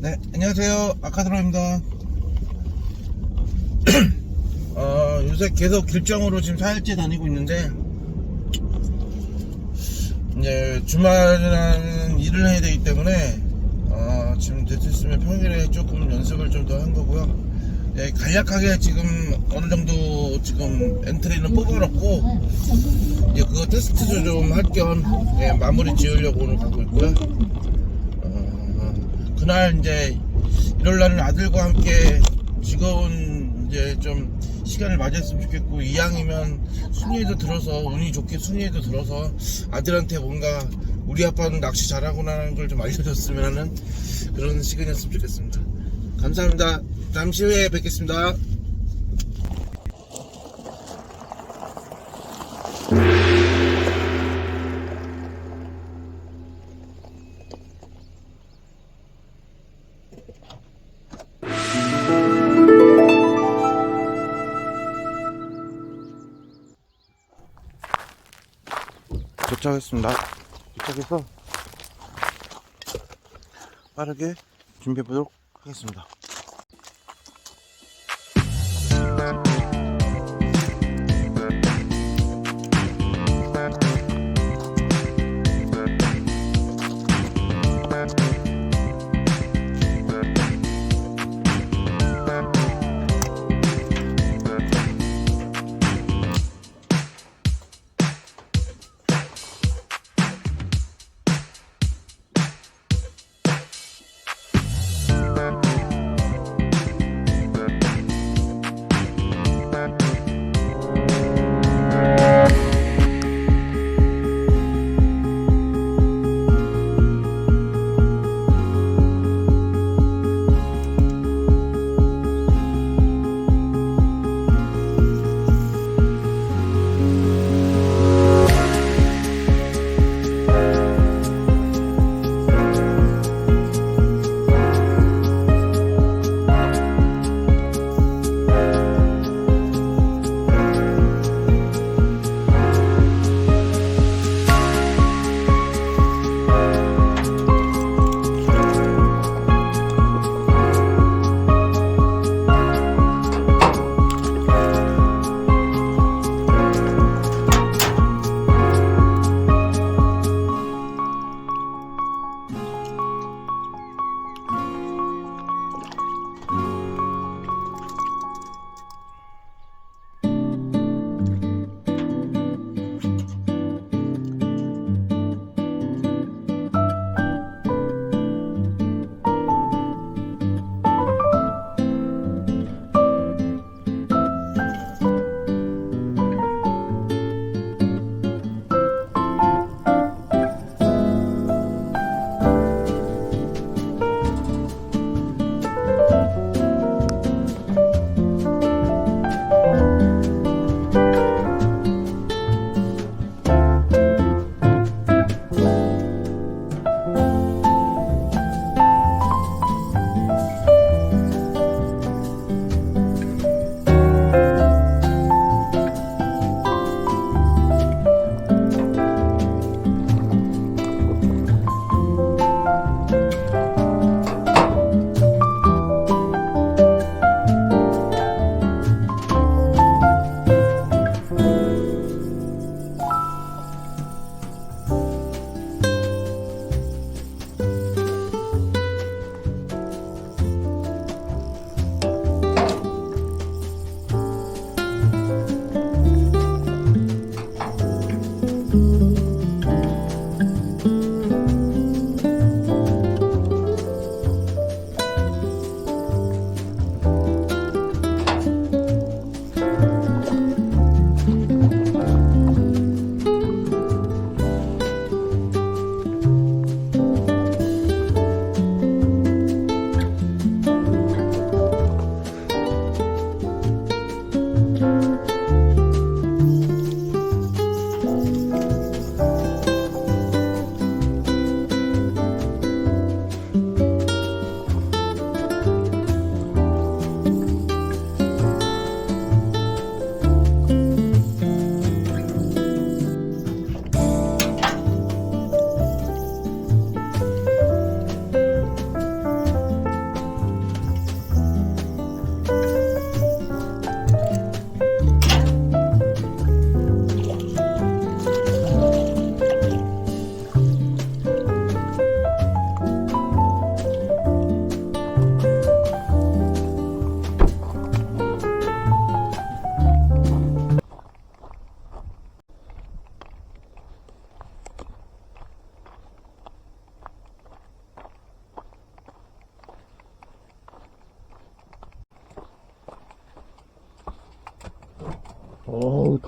네, 안녕하세요. 아카드로입니다. 어, 요새 계속 길정으로 지금 4일째 다니고 있는데, 이제 주말에는 일을 해야 되기 때문에, 어, 지금 됐으면 평일에 조금 연습을 좀 더 한 거고요. 예, 간략하게 지금 어느 정도 지금 엔트리는 뽑아놓고, 이제 그거 테스트도 좀할 겸 예, 마무리 지으려고 오늘 가고 있고요. 어, 그날 이제 일요일 날은 아들과 함께 즐거운 이제 좀 시간을 맞이했으면 좋겠고 이왕이면 순위에도 들어서 운이 좋게 순위에도 들어서 아들한테 뭔가 우리 아빠는 낚시 잘하구나라는 걸 좀 알려줬으면 하는 그런 시간이었으면 좋겠습니다. 감사합니다. 잠시 후에 뵙겠습니다. 도착했습니다. 도착해서 빠르게 준비해 보도록 하겠습니다.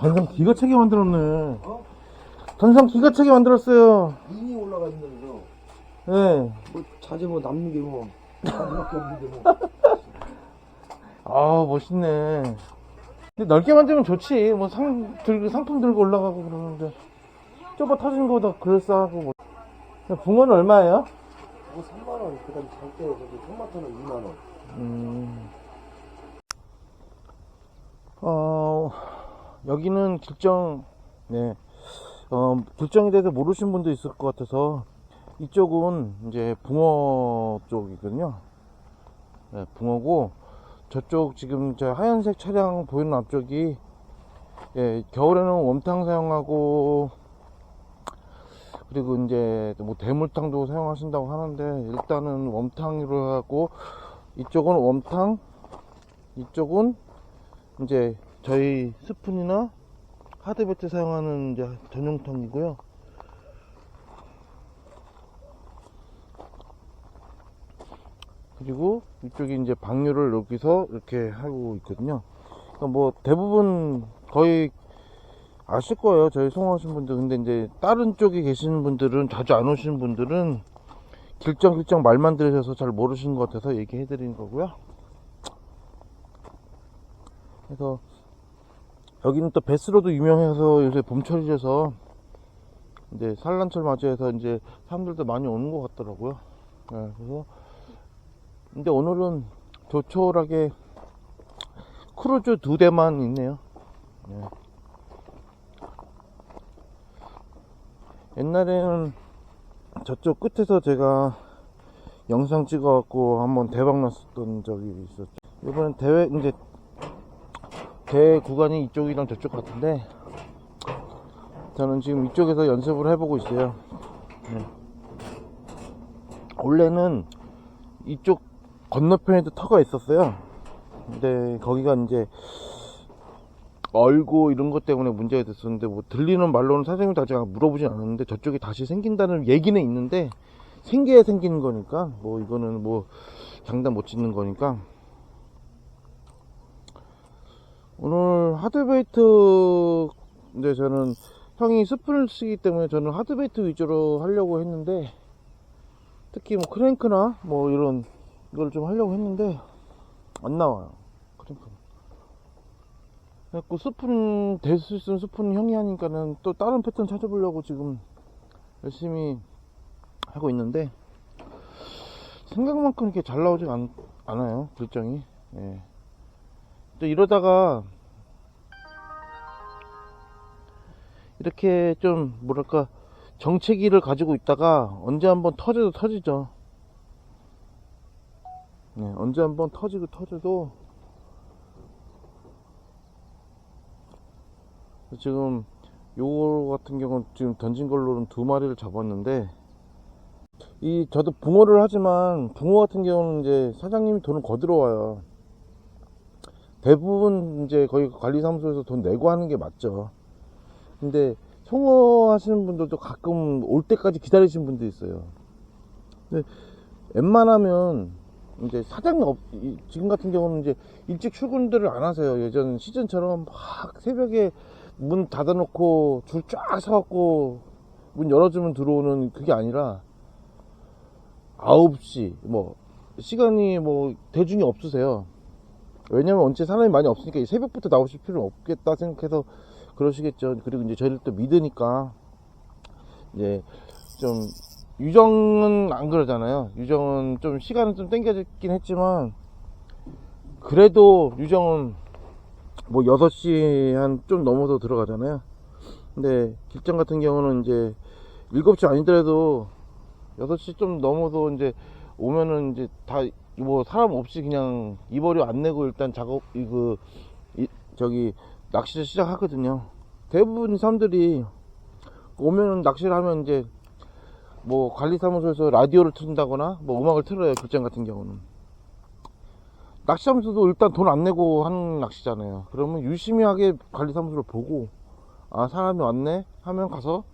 단상 기가 차게 만들었네. 단상 기가 차게 만들었어요. 인이 올라가 있는 거. 예. 뭐 자재 뭐 남는 게 뭐. 하나밖에 없는데 뭐. 아, 멋있네. 근데 넓게 만들면 좋지. 뭐 상, 들고, 상품 들고 올라가고 그러는데. 좁아 터지는 거보다 그럴싸하고. 뭐. 붕어는 얼마예요? 뭐 3만 원, 그 다음 장대 저기 토마토는 2만 원. 음. 어, 여기는 길정, 네. 어, 길정에 대해서 모르시는 분도 있을 것 같아서, 이쪽은 이제 붕어 쪽이거든요. 네, 붕어고, 저쪽 지금 저 하얀색 차량 보이는 앞쪽이, 예, 겨울에는 웜탕 사용하고, 그리고 이제 뭐 대물탕도 사용하신다고 하는데, 일단은 웜탕으로 하고, 이쪽은 웜탕, 이쪽은 이제 저희 스푼이나 하드베트 사용하는 이제 전용탕이고요. 그리고 이쪽이 이제 방류를 여기서 이렇게 하고 있거든요. 그러니까 뭐 대부분 거의 아실 거예요. 저희 송어하신 분들. 근데 이제 다른 쪽에 계시는 분들은 자주 안 오시는 분들은 길정길정 말만 들으셔서 잘 모르시는 것 같아서 얘기해 드리는 거고요. 그래서 여기는 또 베스로도 유명해서 요새 봄철이라서 이제 산란철 맞이해서 이제 사람들도 많이 오는 것 같더라고요. 네, 그래서 근데 오늘은 조촐하게 크루즈 두 대만 있네요. 네. 옛날에는 저쪽 끝에서 제가 영상 찍어갖고 한번 대박 났었던 적이 있었죠. 이번엔 대회 이제 대회 구간이 이쪽이랑 저쪽 같은데 저는 지금 이쪽에서 연습을 해보고 있어요. 네. 원래는 이쪽 건너편에도 터가 있었어요. 근데 거기가 이제 얼고 이런 것 때문에 문제가 됐었는데 뭐 들리는 말로는 사장님도 아직 물어보진 않았는데 저쪽에 다시 생긴다는 얘기는 있는데 생겨야 생기는 거니까 뭐 이거는 뭐 장담 못 짓는 거니까 오늘 하드베이트 이제 저는 형이 스푼을 쓰기 때문에 저는 하드베이트 위주로 하려고 했는데 특히 뭐 크랭크나 뭐 이런 이걸 좀 하려고 했는데 안 나와요 크랭크 그래갖고 스푼 될 수 있으면 스푼 형이 하니까는 또 다른 패턴 찾아보려고 지금 열심히 하고 있는데 생각만큼 이렇게 잘 나오지 않, 않아요 글정이 예. 또 이러다가 이렇게 좀 뭐랄까 정체기를 가지고 있다가 언제 한번 터져도 터지죠. 네, 언제 한번 터지고 터져도 지금 요거 같은 경우는 지금 던진 걸로는 두 마리를 잡았는데 이 저도 붕어를 하지만 붕어 같은 경우는 이제 사장님이 돈을 거들어 와요 대부분 이제 거기 관리사무소에서 돈 내고 하는 게 맞죠. 근데 송어 하시는 분들도 가끔 올 때까지 기다리시는 분도 있어요. 근데 웬만하면 이제 사장님 없, 이- 지금 같은 경우는 이제 일찍 출근들을 안 하세요. 예전 시즌처럼 막 새벽에 문 닫아놓고 줄 쫙 서갖고 문 열어주면 들어오는 그게 아니라 9시 뭐 시간이 뭐 대중이 없으세요 왜냐면 언제 사람이 많이 없으니까 이 새벽부터 나오실 필요는 없겠다 생각해서 그러시겠죠. 그리고 이제 저희를 또 믿으니까. 이제 좀 유정은 안 그러잖아요. 유정은 좀 시간은 좀 땡겨졌긴 했지만 그래도 유정은 뭐 6시 한 좀 넘어서 들어가잖아요. 근데 길정 같은 경우는 이제 7시 아니더라도 6시 좀 넘어서 이제 오면은 이제 다 뭐 사람 없이 그냥 이버리 안 내고 일단 작업 이그 이, 저기 낚시를 시작하거든요. 대부분 사람들이 오면은 낚시를 하면 이제 뭐 관리사무소에서 라디오를 틀는다거나 뭐 음악을 틀어요. 길정 같은 경우는. 낚시하면서도 일단 돈 안 내고 하는 낚시잖아요. 그러면 유심히하게 관리사무소를 보고 아 사람이 왔네 하면 가서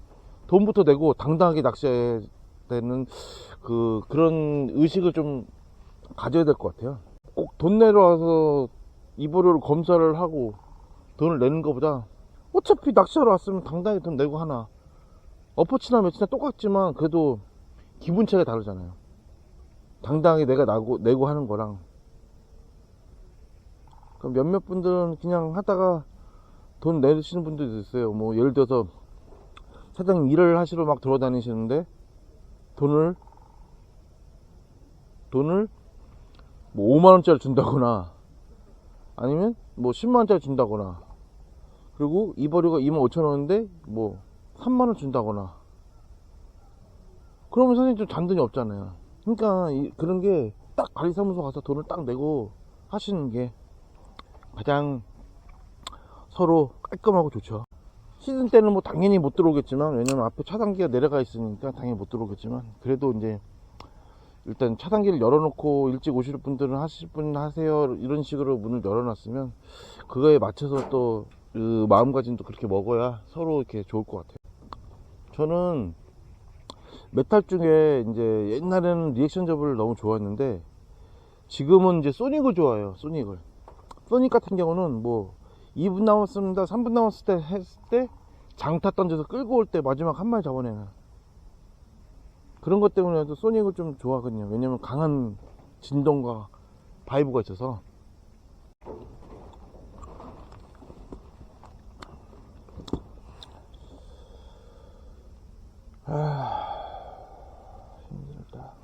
돈부터 내고 당당하게 낚시해야 되는 그 그런 의식을 좀 가져야 될 것 같아요. 꼭 돈 내러 와서 이보료를 검사를 하고 돈을 내는 것보다 어차피 낚시하러 왔으면 당당히 돈 내고 하나. 어퍼치나 매치나 똑같지만 그래도 기분 차이가 다르잖아요. 당당하게 내가 나고, 내고 하는 거랑. 그럼 몇몇 분들은 그냥 하다가 돈 내시는 분들도 있어요. 뭐 예를 들어서 사장님 일을 하시러 막 돌아다니시는데 돈을 돈을 뭐 5만원짜리 준다거나 아니면 뭐 10만원짜리 준다거나 그리고 이버류가 2만 5천원인데 뭐 3만원 준다거나 그러면 사장님 좀 잔돈이 없잖아요. 그러니까 이- 그런 게 딱 관리사무소 가서 돈을 딱 내고 하시는 게 가장 서로 깔끔하고 좋죠. 시즌 때는 뭐 당연히 못 들어오겠지만 왜냐면 앞에 차단기가 내려가 있으니까 당연히 못 들어오겠지만 그래도 이제 일단 차단기를 열어놓고 일찍 오실 분들은 하실 분 하세요 이런 식으로 문을 열어놨으면 그거에 맞춰서 또 그 마음가짐도 그렇게 먹어야 서로 이렇게 좋을 것 같아요. 저는 메탈 중에 이제 옛날에는 리액션 접을 너무 좋아했는데 지금은 이제 소닉을 좋아해요. 소닉을. 소닉 같은 경우는 뭐 2분 남았습니다. 3분 남았을 때 했을 때 장타 던져서 끌고 올 때 마지막 한 마리 잡아내는 그런 것 때문에도 소닉을 좀 좋아하거든요. 왜냐면 강한 진동과 바이브가 있어서 힘들다.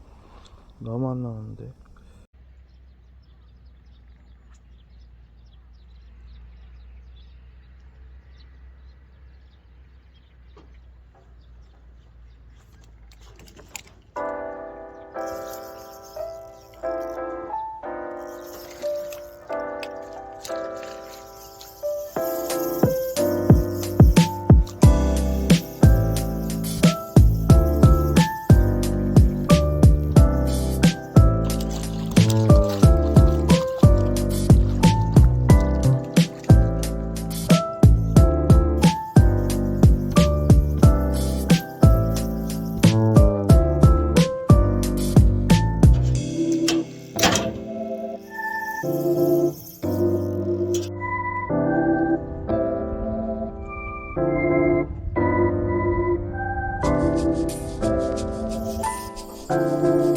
너무 안 나오는데. 일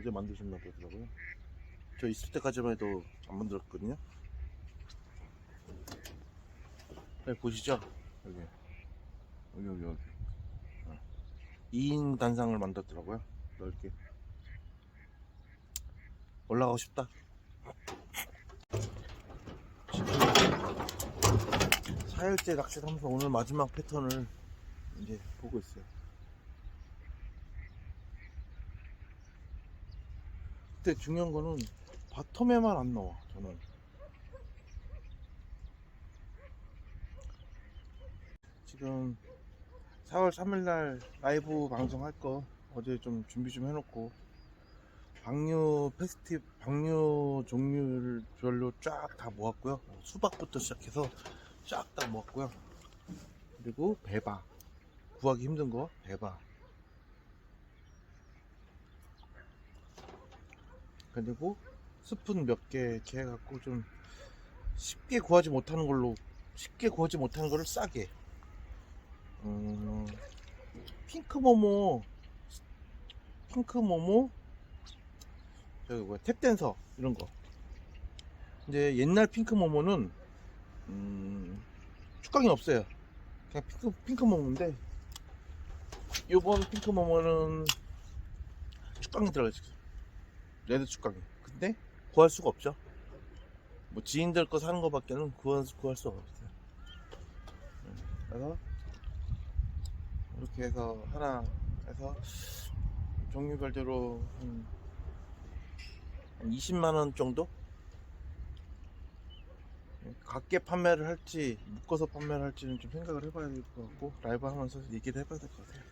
어제 만드셨나 보더라고요. 저 있을 때까지만 해도 안 만들었거든요. 네, 보시죠 여기 여기 여기 여기 어. 2인 단상을 만들었더라고요. 넓게 올라가고 싶다. 지금 4일째 낚시를 하면서 오늘 마지막 패턴을 이제 보고 있어요. 근데 중요한 거는 바텀에만 안 나와, 저는. 지금 4월 3일날 라이브 방송할 거 어제 좀 준비 좀 해놓고 방류 페스티 방류 종류별로 쫙 다 모았고요. 수박부터 시작해서 쫙 다 모았고요. 그리고 배바 구하기 힘든 거 배바 그리고 스푼 몇 개 이렇게 해갖고 좀 쉽게 구하지 못하는 걸로 쉽게 구하지 못하는 거를 싸게. 음, 핑크 모모 핑크 모모 저기 뭐야 탭댄서 이런 거. 이제 옛날 핑크 모모는 음, 축강이 없어요. 그냥 핑크, 핑크 모모인데 요번 핑크 모모는 축강이 들어가 있어요 레드 축강이 근데 구할 수가 없죠. 뭐 지인들 거 사는 거밖에는 구할, 수- 구할 수가 없어요. 음, 그래서 이렇게 해서 하나 해서 종류별대로 한 20만원 정도? 각계 판매를 할지 묶어서 판매를 할지는 좀 생각을 해봐야 될 것 같고 라이브 하면서 얘기를 해봐야 될 것 같아요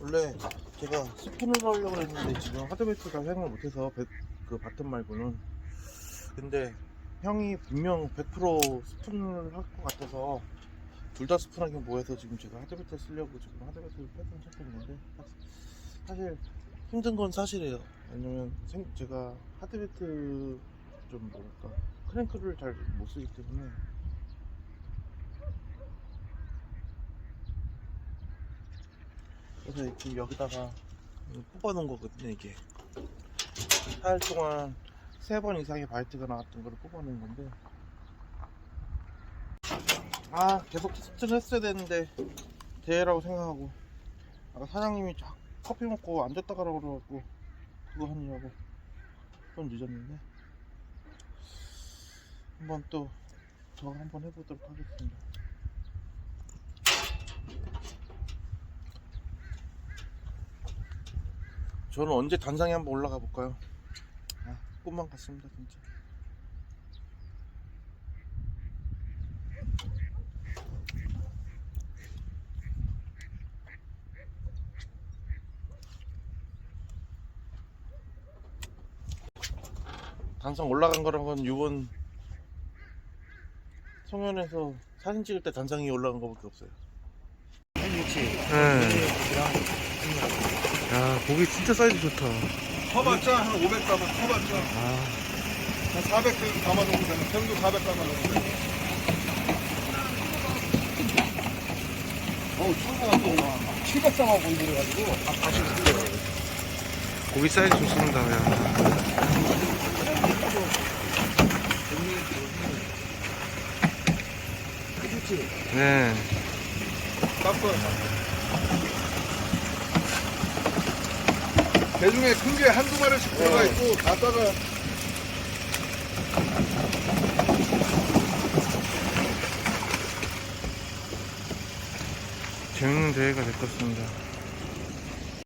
원래 제가 스푼을 사려고 했는데 지금 하드베이스가 사용을 못해서 배- 그 바텀 말고는. 근데 형이 분명 100% 스푼을 할 것 같아서 둘 다 스푼하기 뭐해서 지금 제가 하드베이스 쓰려고 지금 하드베이스 패턴 찾고 있는데 사실 힘든 건 사실이에요. 왜냐면 생- 제가 하드베이스 좀 뭐랄까 크랭크를 잘 못 쓰기 때문에 그래서 이렇게 여기다가 뽑아 놓은 거거든요 이게. 4일 동안 세번 이상의 바이트가 나왔던 거를 뽑아 놓은 건데. 아 계속 테스트를 했어야 되는데 대회라고 생각하고. 아까 사장님이 자- 커피 먹고 앉았다 가라고 그래갖고 그거 하느라고 좀 늦었는데. 한번 또저 한번 해보도록 하겠습니다 저는 언제 단상에 한번 올라가 볼까요? 아, 꿈만 같습니다 진짜 단상 올라간 거란 건 이번 송년에서 사진 찍을 때 단상 이 올라간 거밖에 없어요. 네. 야 고기 진짜 사이즈 좋다. 커봤자 한 500g 커봤자 아, 한 400g 담아 정도 되는 평균 400g 정도 되는 어우 청소가 또 700sam하고 공부해가지고 고기 사이즈 좋습니다. 야. 그렇지 네. 깎아 대중에 큰 게 한두 마리씩 들어가 있고 갖다가 재밌는 대회가 될 것 같습니다.